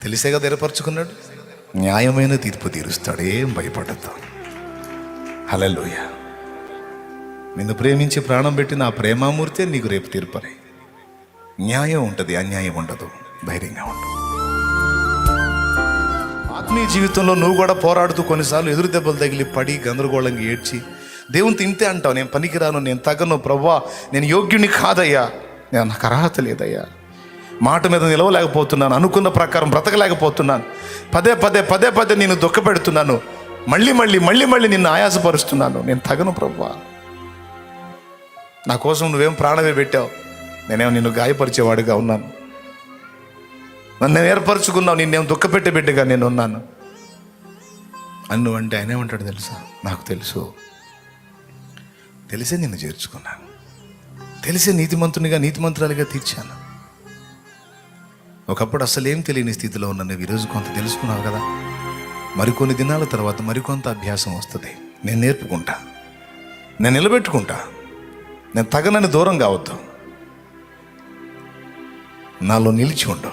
తెలిసే కదా ఏర్పరచుకున్నాడు? న్యాయమైన తీర్పు తీరుస్తాడు ఏం భయపడద్దు హలలోయ నిన్ను ప్రేమించి ప్రాణం పెట్టిన ఆ ప్రేమామూర్తే నీకు రేపు తీర్పరే న్యాయం ఉంటుంది అన్యాయం ఉండదు. ధైర్యంగా ఉండదు ఆత్మీయ జీవితంలో నువ్వు కూడా పోరాడుతూ కొన్నిసార్లు ఎదురు దెబ్బలు తగిలి పడి గందరగోళంగా ఏడ్చి దేవుని తింటే అంటావు నేను పనికిరాను నేను తగను ప్రవ్వా నేను యోగ్యుని కాదయ్యా నేను నాకు అర్హత లేదయ్యా. మాట మీద నిలవలేకపోతున్నాను అనుకున్న ప్రకారం బ్రతకలేకపోతున్నాను. పదే పదే పదే పదే నేను దుఃఖపెడుతున్నాను. మళ్ళీ మళ్ళీ మళ్ళీ మళ్ళీ నిన్ను ఆయాసపరుస్తున్నాను. నేను తగను ప్రవ్వా. నా కోసం నువ్వేం ప్రాణమే పెట్టావు. నేనేమో నిన్ను గాయపరిచేవాడిగా ఉన్నాను. నన్ను నేను ఏర్పరచుకున్నావు నిన్నేం దుఃఖపెట్టే బిడ్డగా నేను ఉన్నాను. అన్ను అంటే ఆయన ఏమంటాడు తెలుసా? నాకు తెలుసు. తెలిసే నిన్ను చేర్చుకున్నాను. తెలిసే నీతిమంతునిగా నీతిమంతురాలిగా తీర్చాను. ఒకప్పుడు అసలు ఏం తెలియని స్థితిలో ఉన్న నువ్వు ఈరోజు కొంత తెలుసుకున్నావు కదా? మరికొన్ని దినాల తర్వాత మరికొంత అభ్యాసం వస్తుంది. నేను నేర్పుకుంటా. నేను నిలబెట్టుకుంటా. నేను తగనని దూరం కావద్దు. నాలో నిలిచి ఉండు.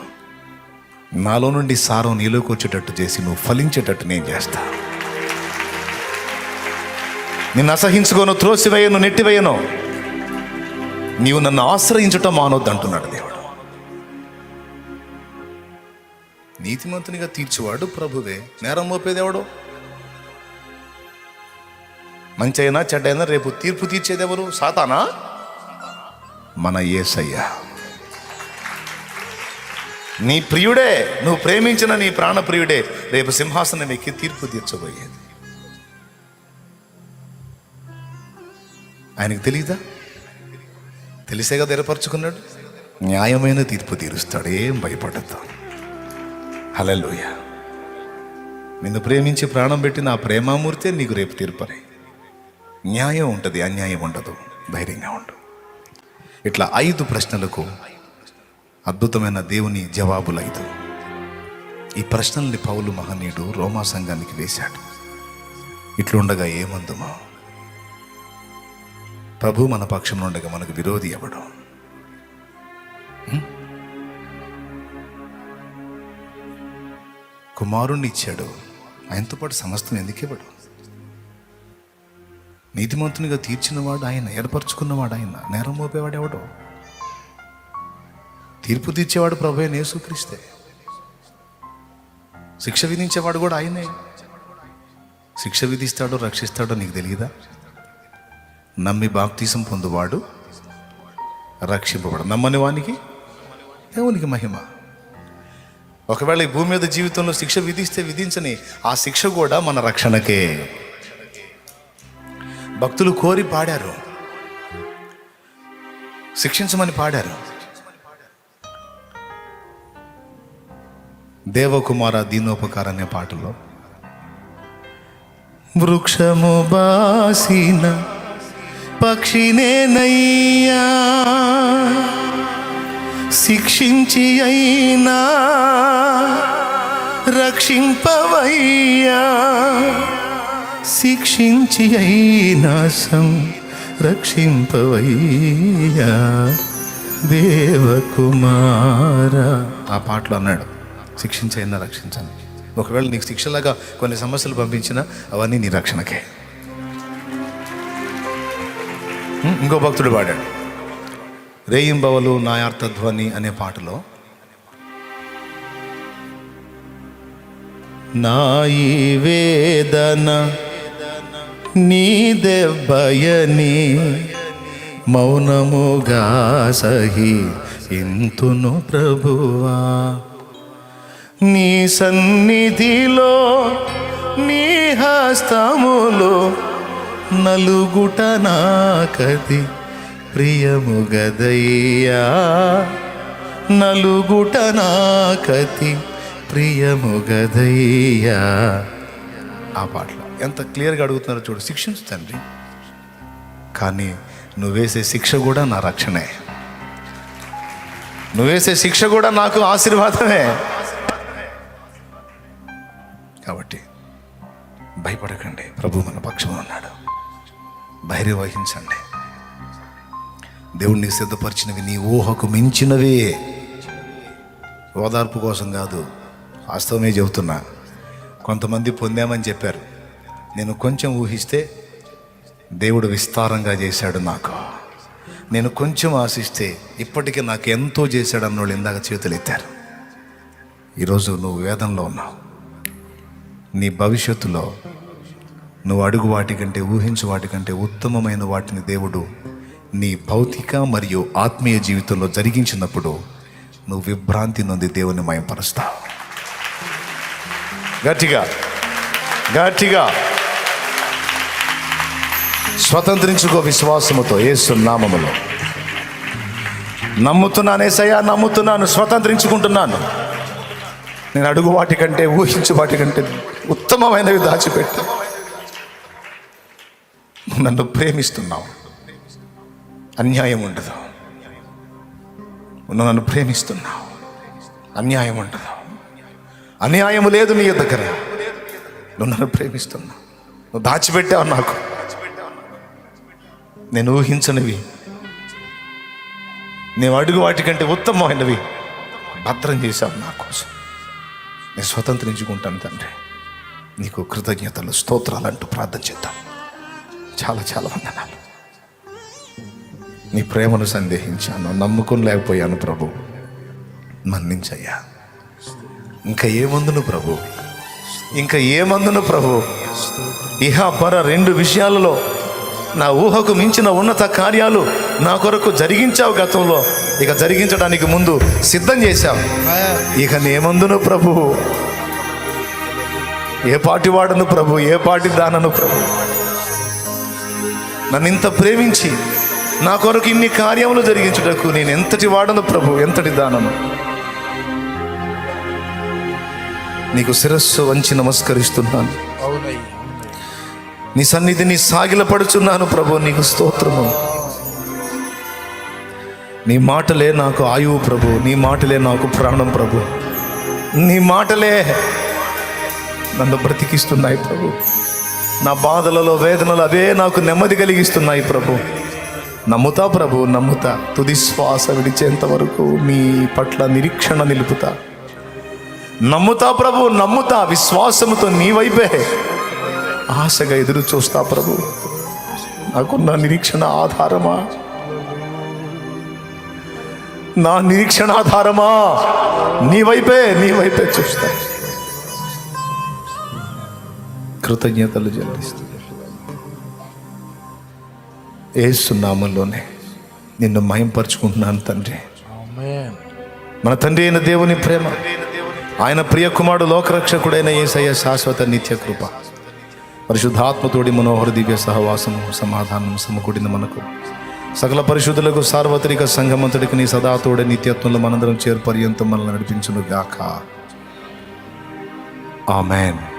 నాలో నుండి సారం నీలోకి వచ్చేటట్టు చేసి నువ్వు ఫలించేటట్టు నేను చేస్తా. నిన్ను అసహించుకోను త్రోసివేయను నెట్టివేయను. నీవు నన్ను ఆశ్రయించటం మానొద్దు అంటున్నాడు దేవుడు. నీతిమంతునిగా తీర్చేవాడు ప్రభువే. నేరం మోపేదేవడు మంచి అయినా చెడ్డైనా రేపు తీర్పు తీర్చేదెవరు సాతానా? మన ఏసయ్య. నీ ప్రియుడే నువ్వు ప్రేమించిన నీ ప్రాణ ప్రియుడే రేపు సింహాసనం ఎక్కి తీర్పు తీర్చబోయేది. ఆయనకు తెలియదా తెలిసేగా కదా న్యాయమైన తీర్పు తీరుస్తాడు ఏం భయపడద్దు హలలోయ నిన్ను ప్రేమించి ప్రాణం పెట్టిన ఆ ప్రేమామూర్తే నీకు రేపు తీర్పని న్యాయం ఉంటుంది అన్యాయం ఉండదు. ధైర్యంగా ఉండు. ఇట్లా ఐదు ప్రశ్నలకు అద్భుతమైన దేవుని జవాబులు ఐదు. ఈ ప్రశ్నల్ని పౌలు మహనీయుడు రోమా సంఘానికి వేశాడు. ఇట్లుండగా ఏమందుమా? ప్రభు మన పక్షం ఉండగా మనకు విరోధి ఇవ్వడం కుమారుణ్ణి ఇచ్చాడు. ఆయనతో పాటు సమస్తం ఎందుకు ఇవ్వడు? నీతిమంతునిగా తీర్చినవాడు ఆయన ఏర్పరచుకున్నవాడు ఆయన నేరం మోపేవాడు ఎవడు? తీర్పు తీర్చేవాడు ప్రభు యేసుక్రీస్తే. శిక్ష విధించేవాడు కూడా ఆయనే. శిక్ష విధిస్తాడో రక్షిస్తాడో నీకు తెలియదా? నమ్మి బాప్తీసం పొందువాడు రక్షింపబడు. నమ్మని వానికి దేవునికి మహిమ. ఒకవేళ ఈ భూమి మీద జీవితంలో శిక్ష విధిస్తే విధించని ఆ శిక్ష కూడా మన రక్షణకే. భక్తులు కోరి పాడారు. శిక్షించమని పాడారు. దేవకుమార దీనోపకార అనే పాటలో. వృక్షము బాసిన పక్షినేనయ్యా శిక్షించి అయినా రక్షింపవయ్యా. శిక్షించి అయినా సం రక్షింపవయ్యా. దేవకుమార. ఆ పాటలో అన్నాడు శిక్షించైనా రక్షించండి ఒకవేళ నీకు శిక్షలాగా కొన్ని సమస్యలు పంపించినా అవన్నీ నీ రక్షణకే. ఇంకో భక్తుడు పాడాడు. రేయింబవలు నాయార్థధ్వని అనే పాటలో నాయి వేదన నీ దెబ్బయని మౌనముగా సహి ఇంతును ప్రభువా. నీ సన్నిధిలో నీ హస్తములో నలుగుట నాకది ప్రియముగదయ్యా నలుగుట నాకతి ప్రియముగదయ్యా. ఆ పాటలో ఎంత క్లియర్గా అడుగుతున్నారో చూడు. శిక్షించు తండ్రి. కానీ నువ్వేసే శిక్ష కూడా నా రక్షణే. నువ్వేసే శిక్ష కూడా నాకు ఆశీర్వాదమే. కాబట్టి భయపడకండి. ప్రభు మన పక్షంలో ఉన్నాడు. ధైర్యం వహించండి దేవుణ్ణి సిద్ధపరిచినవి నీ ఊహకు మించినవే. ఓదార్పు కోసం కాదు వాస్తవమే చెబుతున్నా. కొంతమంది పొందామని చెప్పారు. నేను కొంచెం ఊహిస్తే దేవుడు విస్తారంగా చేశాడు నాకు. నేను కొంచెం ఆశిస్తే ఇప్పటికీ నాకు ఎంతో చేశాడు అన్నోళ్ళు ఇందాక చేతులు ఎత్తారు. ఈరోజు నువ్వు వేదంలో ఉన్నావు. నీ భవిష్యత్తులో నువ్వు అడుగు వాటికంటే ఊహించు వాటికంటే ఉత్తమమైన వాటిని దేవుడు నీ భౌతిక మరియు ఆత్మీయ జీవితంలో జరిగించినప్పుడు నువ్వు విభ్రాంతి నుండి దేవుని మయంపరుస్తావు. గట్టిగా గట్టిగా. స్వతంత్రించుకో విశ్వాసముతో ఏసు నామములో. నమ్ముతున్నానేసయ్యా నమ్ముతున్నాను స్వతంత్రించుకుంటున్నాను. నేను అడుగు వాటికంటే ఊహించు వాటికంటే ఉత్తమమైనవి దాచిపెట్టి. నన్ను ప్రేమిస్తున్నావు. అన్యాయం ఉండదు. నువ్వు నన్ను ప్రేమిస్తున్నావు. అన్యాయం ఉండదు. అన్యాయం లేదు నీ దగ్గర. నువ్వు నన్ను ప్రేమిస్తున్నావు. నువ్వు దాచిపెట్టావు నాకు. నేను ఊహించనివి. నేను అడుగు వాటికంటే ఉత్తమమైనవి. భద్రం చేశావు నా కోసం. నేను స్వతంత్రించుకుంటాను తండ్రి. నీకు కృతజ్ఞతలు స్తోత్రాలు అంటూ ప్రార్థన చేద్దాం. చాలా చాలా వందనాలు. నీ ప్రేమను సందేహించాను నమ్ముకుని లేకపోయాను ప్రభు. మన్నించయ్యా. ఇంకా ఏమందును ప్రభు? ఇంకా ఏమందును ప్రభు? ఇహ పర రెండు విషయాలలో నా ఊహకు మించిన ఉన్నత కార్యాలు నా కొరకు జరిగించావు గతంలో. ఇక జరిగించడానికి ముందు సిద్ధం చేశావు ఇక నేమందును ప్రభు. ఏ పాటి వాడను ప్రభు? ఏ పాటి దానను ప్రభు? నన్ను ఇంత ప్రేమించి నా కొరకు ఇన్ని కార్యములు జరిగించుటకు నేను ఎంతటి వాడను ప్రభు? ఎంతటి దానను? నీకు శిరస్సు వంచి నమస్కరిస్తున్నాను. నీ సన్నిధిని సాగిలపడుచున్నాను ప్రభు. నీకు స్తోత్రము. నీ మాటలే నాకు ఆయువు ప్రభు. నీ మాటలే నాకు ప్రాణం ప్రభు. నీ మాటలే నన్ను బ్రతికిస్తున్నాయి ప్రభు. నా బాధలలో వేదనలు అవే నాకు నెమ్మది కలిగిస్తున్నాయి ప్రభు. నమ్ముతా ప్రభు నమ్ముతా. తుది శ్వాస విడిచేంత వరకు మీ పట్ల నిరీక్షణ నిలుపుతా. నమ్ముతా ప్రభు నమ్ముతా. విశ్వాసముతో నీ వైపే ఆశగా ఎదురు చూస్తా ప్రభు. నాకున్న నిరీక్షణ ఆధారమా? నా నిరీక్షణ ఆధారమా? నీ వైపే నీ వైపే చూస్తా. కృతజ్ఞతలు చెల్లిస్తుంది ఏసునామంలోనే నిన్ను మయంపరుచుకుంటున్నాను తండ్రి. మన తండ్రి అయిన దేవుని ప్రేమ ఆయన ప్రియ కుమారుడు లోకరక్షకుడైన ఏసయ్య శాశ్వత నిత్య కృప పరిశుద్ధాత్మతోడి మనోహర దివ్య సహవాసము సమాధానం సమకూడిన మనకు. సకల పరిశుద్ధులకు సార్వత్రిక సంఘమంతుడికి నీ సదాతోడే నిత్యత్వంలో మనందరం చేరు పర్యంతం మనల్ని నడిపించును గాక ఆమెన్.